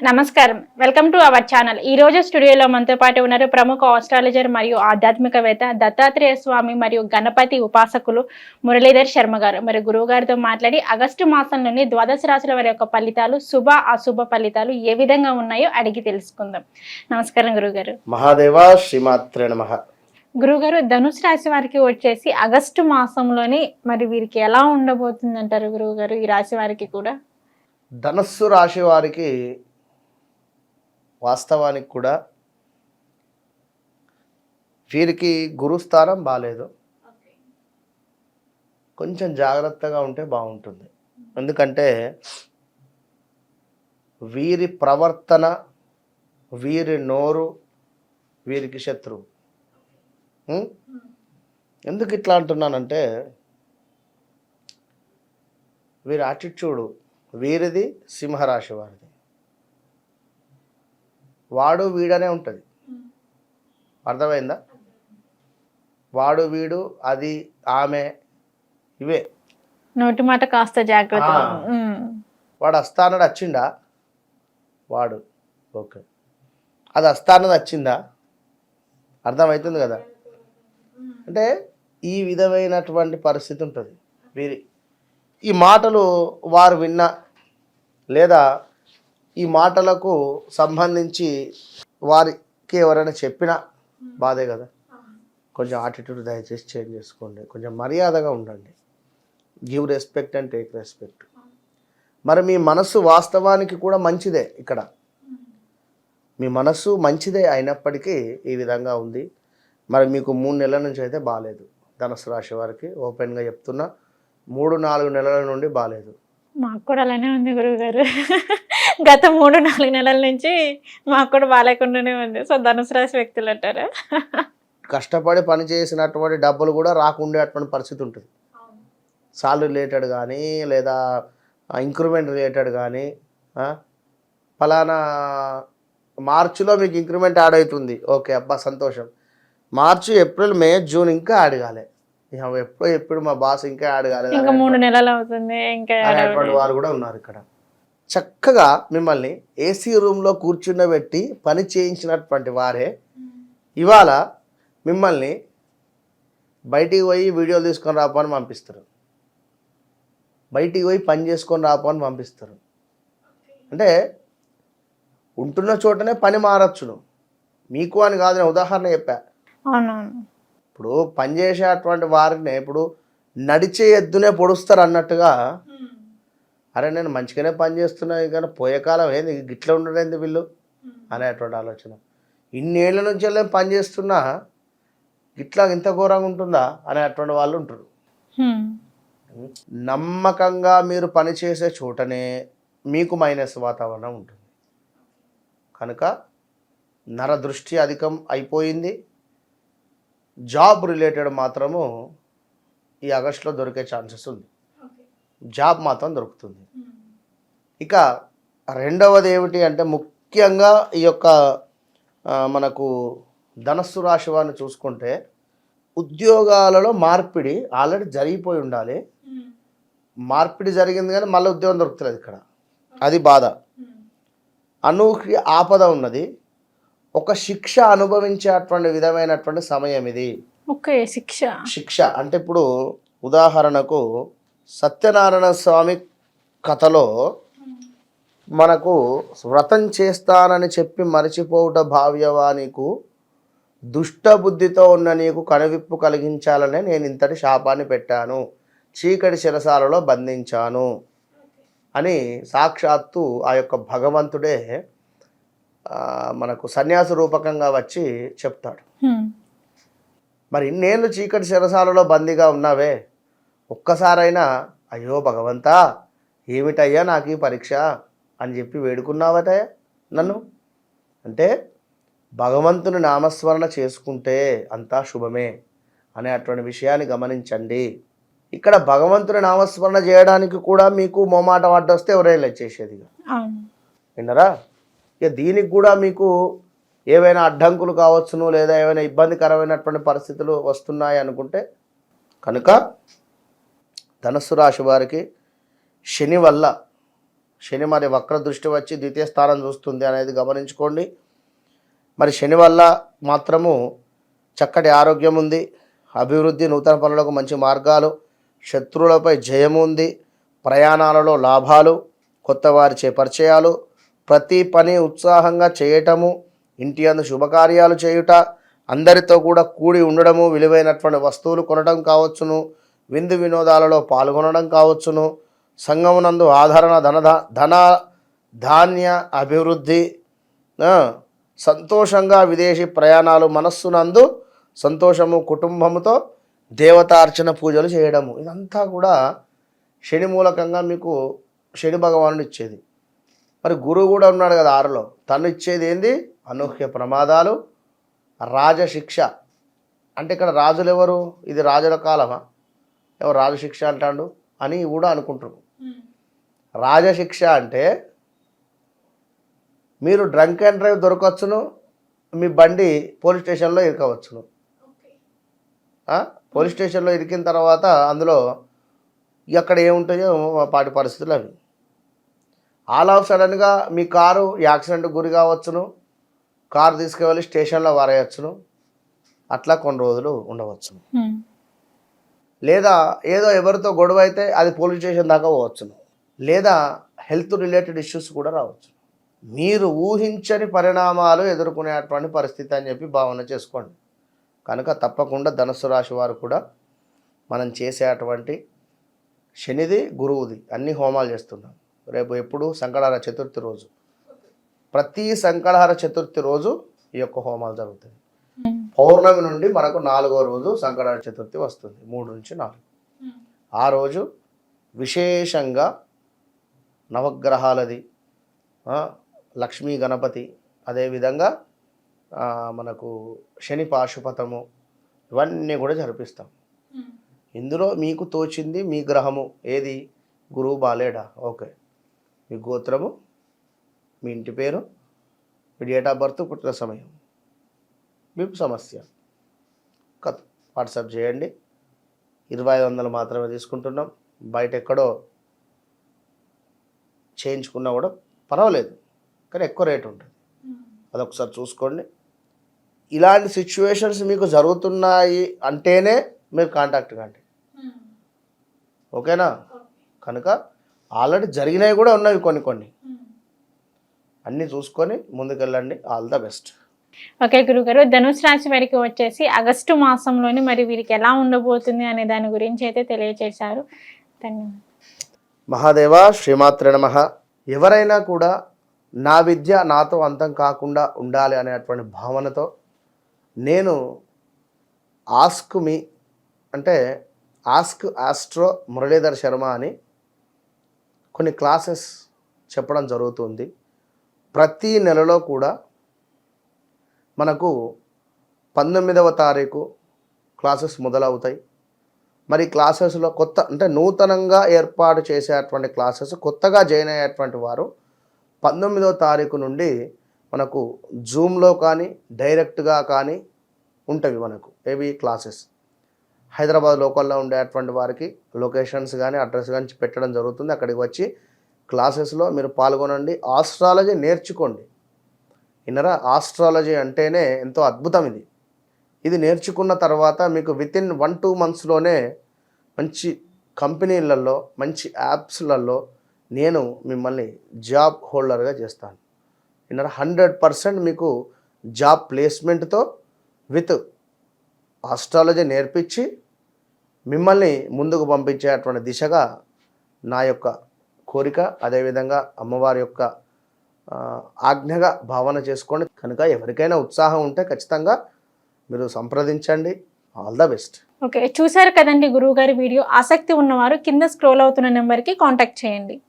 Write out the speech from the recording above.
నమస్కారం. Welcome to our channel ఈ రోజు స్టూడియోలో మనతో పాటు ఉన్నారు ప్రముఖ ఆస్ట్రాలజర్ మరియు ఆధ్యాత్మికవేత్త దత్తాత్రేయ స్వామి మరియు గణపతి ఉపాసకులు మురళీధర్ శర్మ గారు. మరి గురువు గారితో మాట్లాడి ఆగస్టు మాసంలోని ద్వాదశ రాశుల వారి యొక్క ఫలితాలు శుభ అశుభ ఫలితాలు ఏ విధంగా ఉన్నాయో అడిగి తెలుసుకుందాం. నమస్కారం గురువు గారు. మహాదేవ శ్రీమాత్రే నమ. గురుగారు ధనుసు రాశి వారికి వచ్చేసి ఆగస్టు మాసంలోని మరి వీరికి ఎలా ఉండబోతుంది అంటారు గురువు గారు ఈ రాశి వారికి కూడా? ధనస్సు రాశి వారికి వాస్తవానికి కూడా వీరికి గురుస్థానం బాగాలేదు కొంచెం జాగ్రత్తగా ఉంటే బాగుంటుంది. ఎందుకంటే వీరి ప్రవర్తన వీరి నోరు వీరికి శత్రువు. ఎందుకు ఇట్లా అంటున్నానంటే వీరి యాటిట్యూడు వీరిది సింహరాశి వారిది. వాడు వీడనే ఉంటుంది. అర్థమైందా? వాడు వీడు అది ఆమె ఇవే. నోటి మాట కాస్త జాగ్రత్త. వాడు వస్తానడు వచ్చిండా వాడు. ఓకే. అది వస్తానది వచ్చిందా అర్థమవుతుంది కదా? అంటే ఈ విధమైనటువంటి పరిస్థితి ఉంటుంది. వీరి ఈ మాటలు వారు విన్నా లేదా ఈ మాటలకు సంబంధించి వారికి ఎవరైనా చెప్పినా బాధే కదా. కొంచెం ఆటిట్యూడ్ దయచేసి చేంజ్ చేసుకోండి. కొంచెం మర్యాదగా ఉండండి. Give respect and take respect మరి మీ మనస్సు వాస్తవానికి కూడా మంచిదే ఇక్కడ. మీ మనస్సు మంచిదే అయినప్పటికీ ఈ విధంగా ఉంది. మరి మీకు మూడు నెలల నుంచి అయితే బాగాలేదు ధనుసు రాశి వారికి ఓపెన్గా చెప్తున్నా. మూడు నాలుగు నెలల నుండి బాగాలేదు మాకు కూడా అలానే ఉంది గురువు గారు గత మూడు నాలుగు నెలల నుంచి మాకు కూడా బాగాలేకుండానే ఉంది. సో ధనుసు రాశి వ్యక్తులు అంటారా? కష్టపడి పని చేసినటువంటి డబ్బులు కూడా రాకుండే అటువంటి పరిస్థితి ఉంటుంది. సాలరీ రిలేటెడ్ కానీ లేదా ఇంక్రిమెంట్ రిలేటెడ్ కానీ ఫలానా మార్చిలో మీకు ఇంక్రిమెంట్ యాడ్ అవుతుంది. ఓకే అబ్బా సంతోషం. మార్చి ఏప్రిల్ మే జూన్ ఇంకా యాడ్ కాలే. ఎప్పుడు ఎప్పుడు మా బాస్ ఇంకా యాడ్ కాలేదు ఇంకా మూడు నెలలు అవుతుంది ఇంకా వారు కూడా ఉన్నారు ఇక్కడ. చక్కగా మిమ్మల్ని ఏసీ రూమ్లో కూర్చుండబెట్టి పని చేయించినటువంటి వారే. ఇవాళ మిమ్మల్ని బయటికి పోయి వీడియోలు తీసుకొని రాపో అని పంపిస్తారు. బయటికి పోయి పని చేసుకొని రాపో అని పంపిస్తారు. అంటే ఉంటున్న చోటనే పని మారచ్చును. మీకు అని కాదు నేను ఉదాహరణ చెప్పా. ఇప్పుడు పనిచేసేటువంటి వారిని ఇప్పుడు నడిచే ఎద్దునే పొడుస్తారు అన్నట్టుగా అరే నేను మంచిగానే పని చేస్తున్నా కానీ పోయే కాలం ఏంది? గిట్ల ఉండడేంది వీళ్ళు? అనేటువంటి ఆలోచన. ఇన్నేళ్ళ నుంచి వెళ్ళి పని చేస్తున్నా గిట్లా ఇంత ఘోరంగా ఉంటుందా? అనేటువంటి వాళ్ళు ఉంటారు. నమ్మకంగా మీరు పనిచేసే చోటనే మీకు మైనస్ వాతావరణం ఉంటుంది. కనుక నరదృష్టి అధికం అయిపోయింది. జాబ్ రిలేటెడ్ మాత్రము ఈ ఆగస్టులో దొరికే ఛాన్సెస్ ఉంది. జాబ్ మాత్రం దొరుకుతుంది. ఇక రెండవది ఏమిటి అంటే ముఖ్యంగా ఈ యొక్క మనకు ధనస్సు రాశి వారిని చూసుకుంటే ఉద్యోగాలలో మార్పిడి ఆల్రెడీ జరిగిపోయి ఉండాలి. మార్పిడి జరిగింది కానీ మళ్ళీ ఉద్యోగం దొరుకుతలేదు ఇక్కడ. అది బాధ. అనూహ్య ఆపద ఉన్నది. ఒక శిక్ష అనుభవించేటువంటి విధమైనటువంటి సమయం ఇది. శిక్ష. శిక్ష అంటే ఇప్పుడు ఉదాహరణకు సత్యనారాయణ స్వామి కథలో మనకు వ్రతం చేస్తానని చెప్పి మరచిపోవుట భావ్యవా నీకు దుష్ట బుద్ధితో ఉన్న నీకు కనువిప్పు కలిగించాలనే నేను ఇంతటి శాపాన్ని పెట్టాను. చీకటి శిరసాలలో బంధించాను అని సాక్షాత్తు ఆ యొక్క భగవంతుడే మనకు సన్యాస రూపకంగా వచ్చి చెప్తాడు. మరి ఇన్నేళ్ళు చీకటి శిరసాలలో బందీగా ఉన్నావే? ఒక్కసారైనా అయ్యో భగవంతా ఏమిటయ్యా నాకు ఈ పరీక్ష? అని చెప్పి వేడుకున్నావట నన్ను. అంటే భగవంతుని నామస్మరణ చేసుకుంటే అంతా శుభమే అనే అటువంటి విషయాన్ని గమనించండి. ఇక్కడ భగవంతుని నామస్మరణ చేయడానికి కూడా మీకు మొమాట వస్తే ఎవరైనా చేసేది అవును. విన్నరా? ఇక దీనికి కూడా మీకు ఏవైనా అడ్డంకులు కావచ్చును లేదా ఏమైనా ఇబ్బందికరమైనటువంటి పరిస్థితులు వస్తున్నాయి అనుకుంటే కనుక ధనస్సు రాశి వారికి శని వల్ల శని మరి వక్ర దృష్టి వచ్చి ద్వితీయ స్థానం చూస్తుంది అనేది గమనించుకోండి. మరి శని వల్ల మాత్రము చక్కటి ఆరోగ్యం ఉంది అభివృద్ధి నూతన పనులకు మంచి మార్గాలు శత్రువులపై జయము ఉంది ప్రయాణాలలో లాభాలు కొత్త వారిచే పరిచయాలు ప్రతి పని ఉత్సాహంగా చేయటము ఇంటి అందు శుభకార్యాలు చేయుట అందరితో కూడా కూడి ఉండడము విలువైనటువంటి వస్తువులు కొనడం కావచ్చును. విందు వినోదాలలో పాల్గొనడం కావచ్చును. సంఘమునందు ఆదరణ ధన ధన ధాన్య అభివృద్ధి సంతోషంగా విదేశీ ప్రయాణాలు మనస్సునందు సంతోషము కుటుంబముతో దేవతార్చన పూజలు చేయడము. ఇదంతా కూడా శని మూలకంగా మీకు శని భగవానుడు ఇచ్చేది మరి గురువు కూడా ఉన్నాడు కదా ఆరులో. తను ఇచ్చేది ఏంది? అనూహ్య ప్రమాదాలు రాజశిక్ష. అంటే ఇక్కడ రాజులు ఎవరు ఇది రాజుల కాలమా? ఎవరు రాజశిక్ష అంటాడు అని కూడా అనుకుంటున్నారు రాజశిక్ష అంటే మీరు డ్రంక్ అండ్ డ్రైవ్ దొరకవచ్చును మీ బండి పోలీస్ స్టేషన్లో ఇరకవచ్చును? పోలీస్ స్టేషన్లో ఇరికిన తర్వాత అందులో ఎక్కడ ఏముంటాయో పాటి పరిస్థితులు అవి. ఆల్ ఆఫ్ సడన్గా మీ కారు యాక్సిడెంట్ గురి కావచ్చును కారు తీసుకువెళ్ళి స్టేషన్లో వారేయచ్చును అట్లా కొన్ని రోజులు ఉండవచ్చును. లేదా ఏదో ఎవరితో గొడవ అయితే అది పోలీస్ స్టేషన్ దాకా పోవచ్చును లేదా హెల్త్ రిలేటెడ్ ఇష్యూస్ కూడా రావచ్చు. మీరు ఊహించని పరిణామాలు ఎదుర్కొనేటువంటి పరిస్థితి అని చెప్పి భావన చేసుకోండి. కనుక తప్పకుండా ధనుసు రాశి వారు కూడా మనం చేసేటువంటి శనిది గురువుది అన్ని హోమాలు చేస్తున్నాం రేపు ఎప్పుడు సంకటహార చతుర్థి రోజు. ప్రతి సంకటహార చతుర్థి రోజు ఈ యొక్క హోమాలు జరుగుతాయి. పౌర్ణమి నుండి మనకు నాలుగో రోజు సంకటహార చతుర్థి వస్తుంది. మూడు నుంచి నాలుగు. ఆ రోజు విశేషంగా నవగ్రహాలది లక్ష్మీ గణపతి అదేవిధంగా మనకు శని పాశుపతము ఇవన్నీ కూడా జరిపిస్తాం. ఇందులో మీకు తోచింది మీ గ్రహము ఏది? గురువు బాలేడా? ఓకే. మీ గోత్రము మీ ఇంటి పేరు మీ డేట్ ఆఫ్ బర్త్ పుట్టిన సమయం. మీకు సమస్య. కథ. వాట్సాప్ చేయండి. ఇరవై ఐదు వందలు మాత్రమే తీసుకుంటున్నాం. బయట ఎక్కడో చేయించుకున్నా కూడా పర్వాలేదు. కానీ ఎక్కువ రేట్ ఉంటుంది. అదొకసారి చూసుకోండి. ఇలాంటి సిచ్యువేషన్స్ మీకు జరుగుతున్నాయి అంటేనే మీరు కాంటాక్ట్ కండి. ఓకేనా? కనుక ఆల్రెడీ జరిగినవి కూడా ఉన్నవి కొన్ని కొన్ని. అన్నీ చూసుకొని ముందుకెళ్ళండి. All the best. ఓకే గురుగారు. ధనుసు రాశి వారికి వచ్చేసి ఆగస్టు మాసంలోని మరి వీరికి ఎలా ఉండబోతుంది అనే దాని గురించి అయితే తెలియజేశారు ధన్యవాదాలు. మహాదేవ శ్రీమాత్ర నమ. ఎవరైనా కూడా నా విద్య నాతో అంతం కాకుండా ఉండాలి అనేటువంటి భావనతో నేను ఆస్క్ మీ అంటే ఆస్క్ ఆస్ట్రో మురళీధర్ శర్మ అని కొన్ని క్లాసెస్ చెప్పడం జరుగుతుంది. ప్రతి నెలలో కూడా మనకు పంతొమ్మిదవ తారీఖు క్లాసెస్ మొదలవుతాయి. మరి క్లాసెస్లో కొత్త అంటే నూతనంగా ఏర్పాటు చేసేటువంటి క్లాసెస్ కొత్తగా జాయిన్ అయ్యేటువంటి వారు పంతొమ్మిదవ తారీఖు నుండి మనకు జూమ్లో కానీ డైరెక్ట్గా కానీ ఉంటవి మనకు ఏవి క్లాసెస్. హైదరాబాద్ లోకల్లో ఉండేటువంటి వారికి లొకేషన్స్ కానీ అడ్రస్ కానీ పెట్టడం జరుగుతుంది. అక్కడికి వచ్చి క్లాసెస్లో మీరు పాల్గొనండి. ఆస్ట్రాలజీ నేర్చుకోండి. ఇన్నరా ఆస్ట్రాలజీ అంటేనే ఎంతో అద్భుతం ఇది. ఇది నేర్చుకున్న తర్వాత మీకు విత్ ఇన్ వన్ టూ మంత్స్లోనే మంచి కంపెనీలలో మంచి యాప్స్లలో నేను మిమ్మల్ని జాబ్ హోల్డర్గా చేస్తాను. ఇన్నర హండ్రెడ్ పర్సెంట్ మీకు జాబ్ ప్లేస్మెంట్తో విత్ ఆస్ట్రాలజీ నేర్పించి మిమ్మల్ని ముందుకు పంపించేటువంటి దిశగా నా యొక్క కోరిక అదేవిధంగా అమ్మవారి యొక్క ఆజ్ఞగా భావన చేసుకోండి. కనుక ఎవరికైనా ఉత్సాహం ఉంటే ఖచ్చితంగా మీరు సంప్రదించండి. All the best. ఓకే చూసారు కదండి గురువు గారి వీడియో. ఆసక్తి ఉన్నవారు కింద స్క్రోల్ అవుతున్న నెంబర్కి కాంటాక్ట్ చేయండి.